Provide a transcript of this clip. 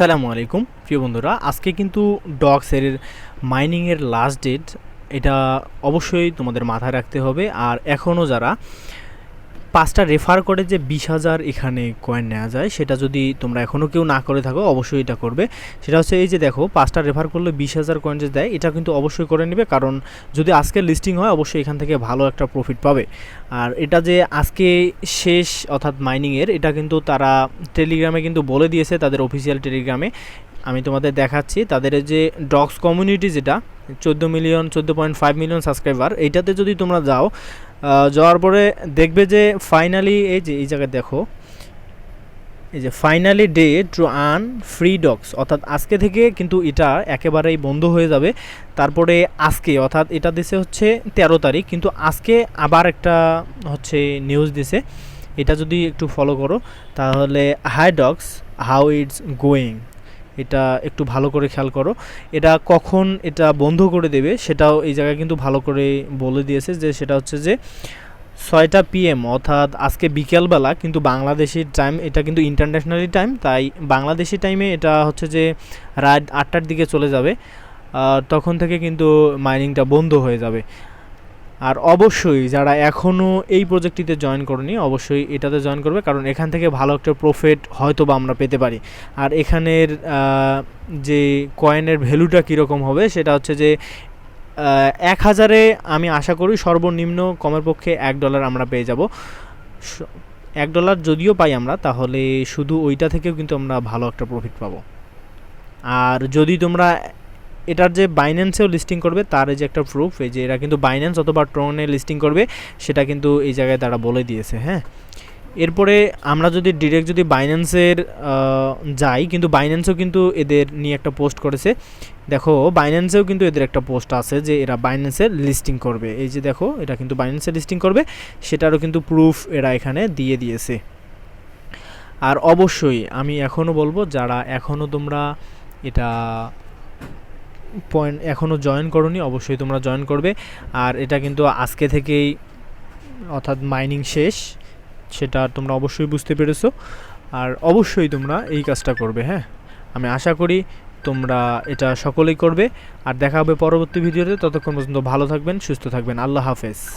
আসসালামু আলাইকুম। প্রিয় বন্ধুরা, আজকে কিন্তু ডগসের মাইনিংয়ের লাস্ট ডেট এটা অবশ্যই তোমাদের মাথায় রাখতে হবে। আর এখনও যারা পাঁচটা রেফার করে যে বিশ হাজার এখানে কয়েন নেওয়া যায়, সেটা যদি তোমরা এখনও কেউ না করে থাকো, অবশ্যই এটা করবে। সেটা হচ্ছে এই যে দেখো, পাঁচটা রেফার করলে বিশ হাজার কয়েন যে দেয়, এটা কিন্তু অবশ্যই করে নেবে, কারণ যদি আজকে লিস্টিং হয়, অবশ্যই এখান থেকে ভালো একটা প্রফিট পাবে। আর এটা যে আজকে শেষ অর্থাৎ মাইনিংয়ের এটা কিন্তু তারা টেলিগ্রামে কিন্তু বলে দিয়েছে, তাদের অফিসিয়াল টেলিগ্রামে আমি তোমাদের দেখাচ্ছি, তাদের যে ডগস কমিউনিটি যেটা, চোদ্দ মিলিয়ন চোদ্দ পয়েন্ট ফাইভ মিলিয়ন সাবস্ক্রাইবার এইটাতে যদি তোমরা যাও যাওয়ার পরে দেখবে যে ফাইনালি এই যে, এই জায়গায় দেখো, এই যে finally day two earn free dogs অর্থাৎ আজকে থেকে কিন্তু এটা একেবারেই বন্ধ হয়ে যাবে। তারপরে আজকে, অর্থাৎ এটা দিছে হচ্ছে তেরো তারিখ, কিন্তু আজকে আবার একটা হচ্ছে নিউজ দিছে। এটা যদি একটু ফলো করো, তাহলে hi dogs how it's going এটা একটু ভালো করে খেয়াল করো। এটা কখন এটা বন্ধ করে দেবে সেটাও এই জায়গায় কিন্তু ভালো করে বলে দিয়েছে যে সেটা হচ্ছে যে ছয়টা পিএম অর্থাৎ আজকে বিকেলবেলা কিন্তু বাংলাদেশি টাইম এটা কিন্তু ইন্টারন্যাশনালি টাইম তাই বাংলাদেশি টাইমে এটা হচ্ছে যে রাত আটটার দিকে চলে যাবে তখন থেকে কিন্তু মাইনিংটা বন্ধ হয়ে যাবে। আর অবশ্যই যারা এখনও এই প্রজেক্টটিতে জয়েন করেনি, অবশ্যই এটাতে জয়েন করবে, কারণ এখান থেকে ভালো একটা প্রফিট হয়তো বা আমরা পেতে পারি। আর এখানের যে কয়েনের ভ্যালুটা কীরকম হবে, সেটা হচ্ছে যে এক হাজারে আমি আশা করি সর্বনিম্ন কমের পক্ষে এক ডলার আমরা পেয়ে যাব। এক ডলার যদিও পাই আমরা, তাহলে শুধু ওইটা থেকেও কিন্তু আমরা ভালো একটা প্রফিট পাবো। আর যদি তোমরা এটার যে বাইন্যান্সেও লিস্টিং করবে, তার এই যে একটা প্রুফ এই যে এরা কিন্তু বাইন্যান্স অথবা ট্রনে লিস্টিং করবে, সেটা কিন্তু এই জায়গায় তারা বলে দিয়েছে হ্যাঁ? এরপরে আমরা যদি ডিরেক্ট যদি বাইন্যান্সের যাই, কিন্তু বাইন্যান্সও কিন্তু এদের নিয়ে একটা পোস্ট করেছে। দেখো বাইন্যান্সেও কিন্তু এদের একটা পোস্ট আছে যে এরা বাইন্যান্সের লিস্টিং করবে। এই যে দেখো এটা কিন্তু বাইন্যান্সের লিস্টিং করবে, সেটারও কিন্তু প্রুফ এরা এখানে দিয়ে দিয়েছে। আর অবশ্যই আমি এখনও বলব, যারা এখনও তোমরা এটা পয়েন্ট এখনও জয়েন করনি, অবশ্যই তোমরা জয়েন করবে। আর এটা কিন্তু আজকে থেকেই অর্থাৎ মাইনিং শেষ, সেটা তোমরা অবশ্যই বুঝতে পেরেছ। আর অবশ্যই তোমরা এই কাজটা করবে হ্যাঁ? আমি আশা করি তোমরা এটা সকলেই করবে। আর দেখা হবে পরবর্তী ভিডিওতে, ততক্ষণ পর্যন্ত ভালো থাকবেন, সুস্থ থাকবেন। আল্লাহ হাফেজ।